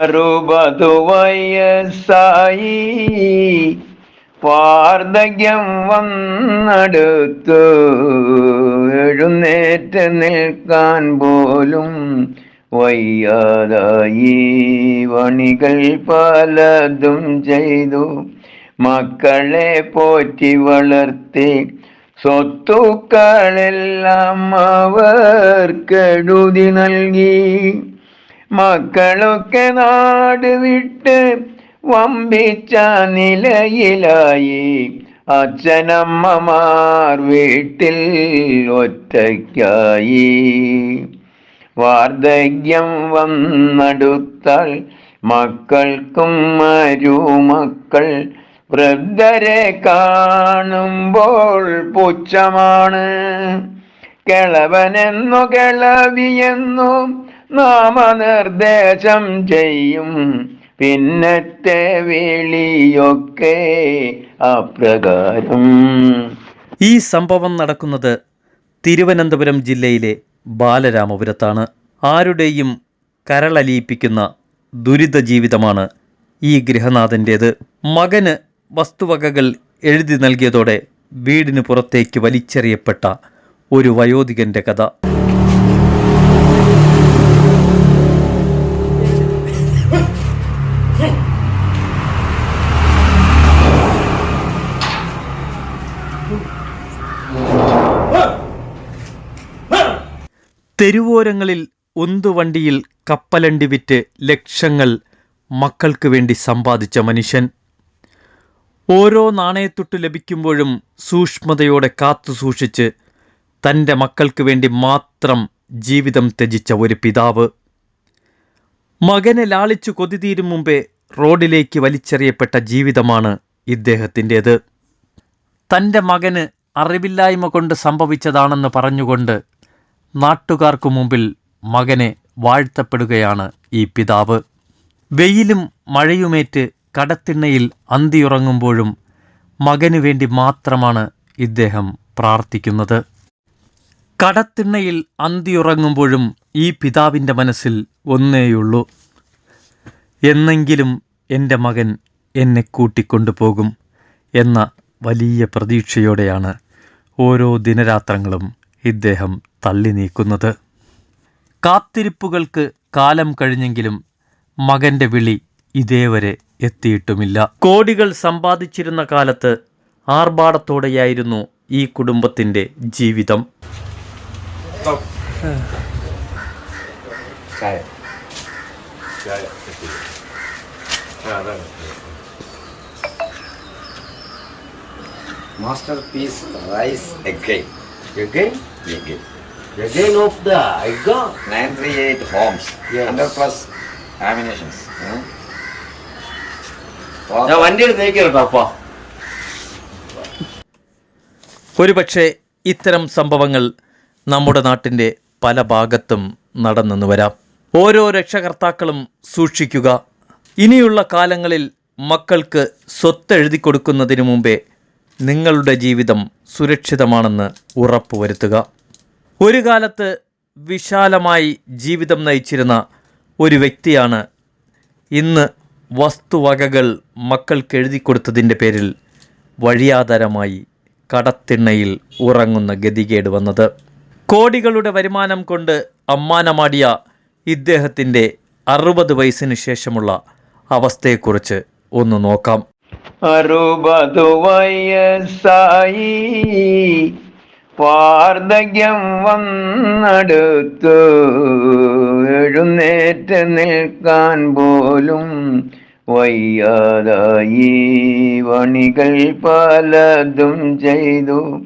അറുപതു വയസ്സായി വാർദ്ധക്യം വന്നടുത്തു. എഴുന്നേറ്റ് നിൽക്കാൻ പോലും വയ്യാതായി. വണികൾ പലതും ചെയ്തു. മക്കളെ പോറ്റി വളർത്തി. സ്വത്തുക്കളെല്ലാം അവർ കെടുതി നൽകി. മക്കളൊക്കെ നാട് വിട്ട് വമ്പിച്ച നിലയിലായി. അച്ഛനമ്മമാർ വീട്ടിൽ ഒറ്റയ്ക്കായി. വാർദ്ധക്യം വന്നടുത്താൽ മക്കൾക്കും മരുമക്കൾ വൃദ്ധരെ കാണുമ്പോൾ പുച്ഛമാണ്. കിളവനെന്നു കിളവിയെന്നു നാമനിർദ്ദേശം ചെയ്യും. പിന്നത്തെ വിളിയൊക്കെ അപ്രകാരം. ഈ സംഭവം നടക്കുന്നത് തിരുവനന്തപുരം ജില്ലയിലെ ബാലരാമപുരത്താണ്. ആരുടെയും കരളലിയിപ്പിക്കുന്ന ദുരിത ജീവിതമാണ് ഈ ഗൃഹനാഥന്റേത്. മകന് വസ്തുവകകൾ എഴുതി നൽകിയതോടെ വീടിന് പുറത്തേക്ക് വലിച്ചെറിയപ്പെട്ട ഒരു വയോധികന്റെ കഥ. തെരുവോരങ്ങളിൽ ഉന്തുവണ്ടിയിൽ കപ്പലണ്ടി വിറ്റ് ലക്ഷങ്ങൾ മക്കൾക്ക് വേണ്ടി സമ്പാദിച്ച മനുഷ്യൻ. ഓരോ നാണയത്തൊട്ട് ലഭിക്കുമ്പോഴും സൂക്ഷ്മതയോടെ കാത്തു സൂക്ഷിച്ച് തന്റെ മക്കൾക്ക് വേണ്ടി മാത്രം ജീവിതം ത്യജിച്ച ഒരു പിതാവ്. മകനെ ലാളിച്ചു കൊതിതീരും മുമ്പേ റോഡിലേക്ക് വലിച്ചെറിയപ്പെട്ട ജീവിതമാണ് ഇദ്ദേഹത്തിന്റേത്. തന്റെ മകന് അറിവില്ലായ്മ കൊണ്ട് സംഭവിച്ചതാണെന്ന് പറഞ്ഞുകൊണ്ട് നാട്ടുകാർക്കു മുമ്പിൽ മകനെ വാഴ്ത്തപ്പെടുകയാണ് ഈ പിതാവ്. വെയിലും മഴയുമേറ്റ് കടത്തിണ്ണയിൽ അന്തിയുറങ്ങുമ്പോഴും മകനു വേണ്ടി മാത്രമാണ് ഇദ്ദേഹം പ്രാർത്ഥിക്കുന്നത്. കടത്തിണ്ണയിൽ അന്തിയുറങ്ങുമ്പോഴും ഈ പിതാവിന്റെ മനസ്സിൽ ഒന്നേയുള്ളൂ. എന്നെങ്കിലും എന്റെ മകൻ എന്നെ കൂട്ടിക്കൊണ്ടുപോകും എന്ന വലിയ പ്രതീക്ഷയോടെയാണ് ഓരോ ദിനരാത്രങ്ങളും ഇദ്ദേഹം തള്ളി നീക്കുന്നത്. കാത്തിരിപ്പുകൾക്ക് കാലം കഴിഞ്ഞെങ്കിലും മകന്റെ വിളി ഇതേവരെ എത്തിയിട്ടുമില്ല. കോടികൾ സമ്പാദിച്ചിരുന്ന കാലത്ത് ആർഭാടത്തോടെയായിരുന്നു ഈ കുടുംബത്തിന്റെ ജീവിതം. Masterpiece rise again Again? Again. Again of the I got. 938 homes, Yes. 100 plus ammunitions. Hmm? ഞാൻ വണ്ടി എടുത്ത് നീക്കിട്ടോ അപ്പ ഒരുപക്ഷെ ഇത്തരം സംഭവങ്ങൾ നമ്മുടെ നാട്ടിന്റെ പല ഭാഗത്തും നടന്നെന്ന് വരാം ഓരോ രക്ഷകർത്താക്കളും സൂക്ഷിക്കുക ഇനിയുള്ള കാലങ്ങളിൽ മക്കൾക്ക് സ്വത്ത് എഴുതി കൊടുക്കുന്നതിന് മുമ്പേ നിങ്ങളുടെ ജീവിതം സുരക്ഷിതമാണെന്ന് ഉറപ്പുവരുത്തുക ഒരു കാലത്ത് വിശാലമായി ജീവിതം നയിച്ചിരുന്ന ഒരു വ്യക്തിയാണ് ഇന്ന് വസ്തുവകകൾ മക്കൾക്ക് എഴുതി കൊടുത്തതിന്റെ പേരിൽ വഴിയാധാരമായി കടത്തിണ്ണയിൽ ഉറങ്ങുന്ന ഗതികേട് വന്നത്. കോടികളുടെ വരുമാനം കൊണ്ട് അമ്മാനമാടിയ ഇദ്ദേഹത്തിന്റെ അറുപത് വയസ്സിന് ശേഷമുള്ള അവസ്ഥയെക്കുറിച്ച് ഒന്ന് നോക്കാം. അറുപത് വയസ്സായി വാർദ്ധക്യം വന്നടുത്തു. എഴുന്നേറ്റ് നിൽക്കാൻ പോലും വയ്യാതായി. വണികൾ പലതും ചെയ്തു.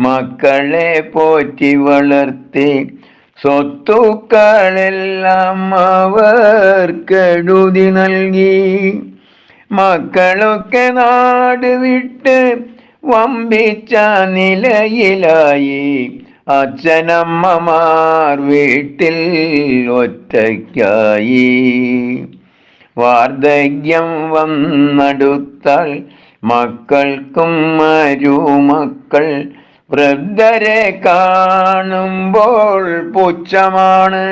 മക്കളെ പോറ്റി വളർത്തി. സ്വത്തുക്കളെല്ലാം അവർക്കെഴുതി നൽകി. മക്കളൊക്കെ നാട് വിട്ട് വമ്പിച്ച നിലയിലായി. അച്ഛനമ്മമാർ വീട്ടിൽ ഒറ്റയ്ക്കായി. വാർദ്ധക്യം വന്നടുത്താൽ മക്കൾക്കും മരുമക്കൾ വൃദ്ധരെ കാണുമ്പോൾ പുച്ഛമാണ്.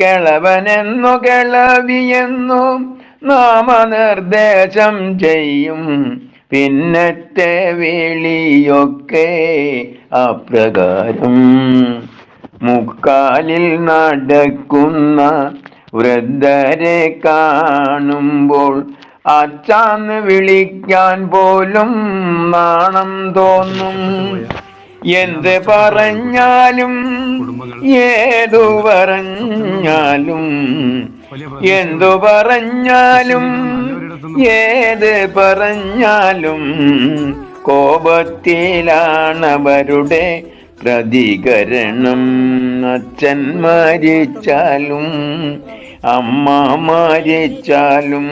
കിളവനെന്നു കിളവിയെന്നു നാമനിർദ്ദേശം ചെയ്യും. പിന്നത്തെ വിളിയൊക്കെ അപ്രകാരം. മുക്കാലിൽ നടക്കുന്ന വൃദ്ധരെ കാണുമ്പോൾ അച്ചാന്ന് വിളിക്കാൻ പോലും നാണം തോന്നും. എന്ത് പറഞ്ഞാലും ഏതു പറഞ്ഞാലും എന്തു പറഞ്ഞാലും ഏത് പറഞ്ഞാലും കോപത്തിലാണവരുടെ പ്രതികരണം. അച്ഛൻ മരിച്ചാലും അമ്മ മരിച്ചാലും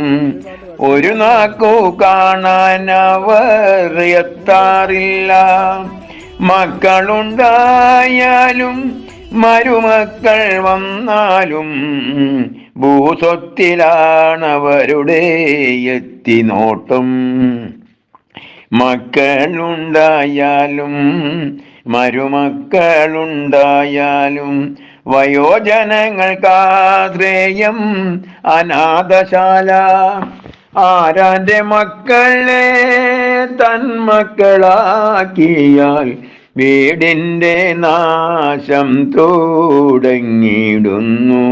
ഒരു നാക്കു കാണാൻ അവർ എത്താറില്ല. മക്കളുണ്ടായാലും മരുമക്കൾ വന്നാലും ഭൂസ്വത്തിലാണവരുടെ എത്തിനോട്ടം മക്കളുണ്ടായാലും മരുമക്കളുണ്ടായാലും വയോജനങ്ങൾക്കാശ്രേയം അനാഥശാല. ആരാന്റെ മക്കളെ തന്മക്കളാക്കിയാൽ വീടിന്റെ നാശം തുടങ്ങിയിടുന്നു.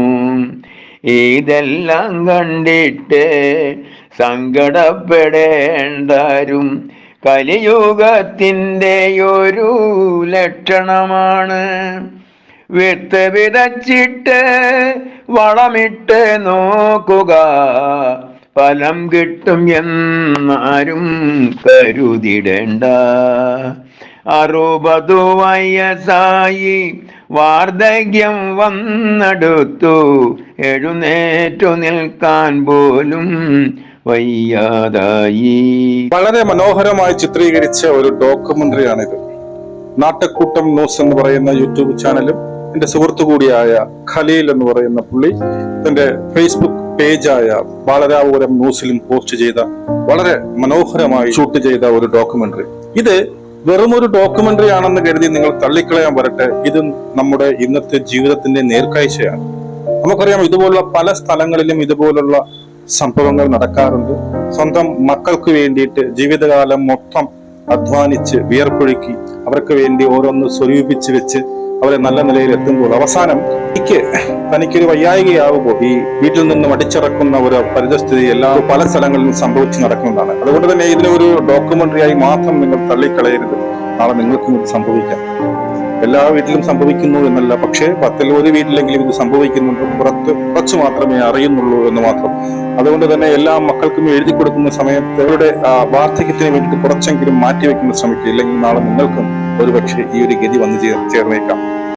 ഇതെല്ലാം കണ്ടിട്ട് സങ്കടപ്പെടേണ്ടാരും. കലിയുഗത്തിന്റെ ഒരു ലക്ഷണമാണ്. വിത്ത് വിതച്ചിട്ട് വളമിട്ട് നോക്കുക. ഫലം കിട്ടും എന്നാരും കരുതിടേണ്ട. അറുപതു വയസ്സായി വാർദ്ധക്യം വന്നടുത്തു. എഴുന്നേറ്റു നിൽക്കാൻ പോലും വയ്യാതായി. വളരെ മനോഹരമായി ചിത്രീകരിച്ച ഒരു ഡോക്യുമെന്ററിയാണിത്. നാട്ടക്കൂട്ടം ന്യൂസ് എന്ന് പറയുന്ന യൂട്യൂബ് ചാനലും എന്റെ സുഹൃത്തു കൂടിയായ ഖലീൽ എന്ന് പറയുന്ന പുള്ളി തന്റെ ഫേസ്ബുക്ക് പേജായ ബാലരാപുരം ന്യൂസിലും പോസ്റ്റ് ചെയ്ത വളരെ മനോഹരമായി ഷൂട്ട് ചെയ്ത ഒരു ഡോക്യുമെന്ററി. ഇത് വെറും ഒരു ഡോക്യുമെന്ററി ആണെന്ന് കരുതി നിങ്ങൾ തള്ളിക്കളയാൻ വരട്ടെ. ഇത് നമ്മുടെ ഇന്നത്തെ ജീവിതത്തിന്റെ നേർക്കാഴ്ചയാണ്. നമുക്കറിയാം ഇതുപോലുള്ള പല സ്ഥലങ്ങളിലും ഇതുപോലുള്ള സംഭവങ്ങൾ നടക്കാറുണ്ട്. സ്വന്തം മക്കൾക്ക് വേണ്ടിയിട്ട് ജീവിതകാലം മൊത്തം അധ്വാനിച്ച് വിയർപ്പൊഴുക്കി അവർക്ക് വേണ്ടി ഓരോന്ന് സ്വരൂപിച്ച് വെച്ച് അവരെ നല്ല നിലയിൽ എത്തുമ്പോൾ അവസാനം എനിക്ക് തനിക്കൊരു വയ്യായികയാവുമ്പോൾ ഈ വീട്ടിൽ നിന്നും അടിച്ചിറക്കുന്ന ഒരു പരിതസ്ഥിതി എല്ലാ പല സ്ഥലങ്ങളിലും സംഭവിച്ചു നടക്കുന്നതാണ്. അതുകൊണ്ട് തന്നെ ഇതിനെ ഒരു ഡോക്യുമെന്ററിയായി മാത്രം നിങ്ങൾ തള്ളിക്കളയരുത്. നാളെ നിങ്ങൾക്കും ഇത് സംഭവിക്കാം. എല്ലാ വീട്ടിലും സംഭവിക്കുന്നു എന്നല്ല പക്ഷേ പത്തിൽ ഒരു വീട്ടിലെങ്കിലും ഇത് സംഭവിക്കുന്നുണ്ട്. പുറത്ത് കുറച്ച് മാത്രമേ അറിയുന്നുള്ളൂ എന്ന് മാത്രം. അതുകൊണ്ട് തന്നെ എല്ലാ മക്കൾക്കും എഴുതി കൊടുക്കുന്ന സമയത്ത് അവരുടെ വാർദ്ധക്യത്തിന് വേണ്ടിയിട്ട് കുറച്ചെങ്കിലും മാറ്റിവെക്കുന്ന ശ്രമിക്കുക. ഇല്ലെങ്കിൽ നാളെ നിങ്ങൾക്കും ഒരുപക്ഷെ ഈ ഒരു ഗതി വന്നു ചേർന്നേക്കാം.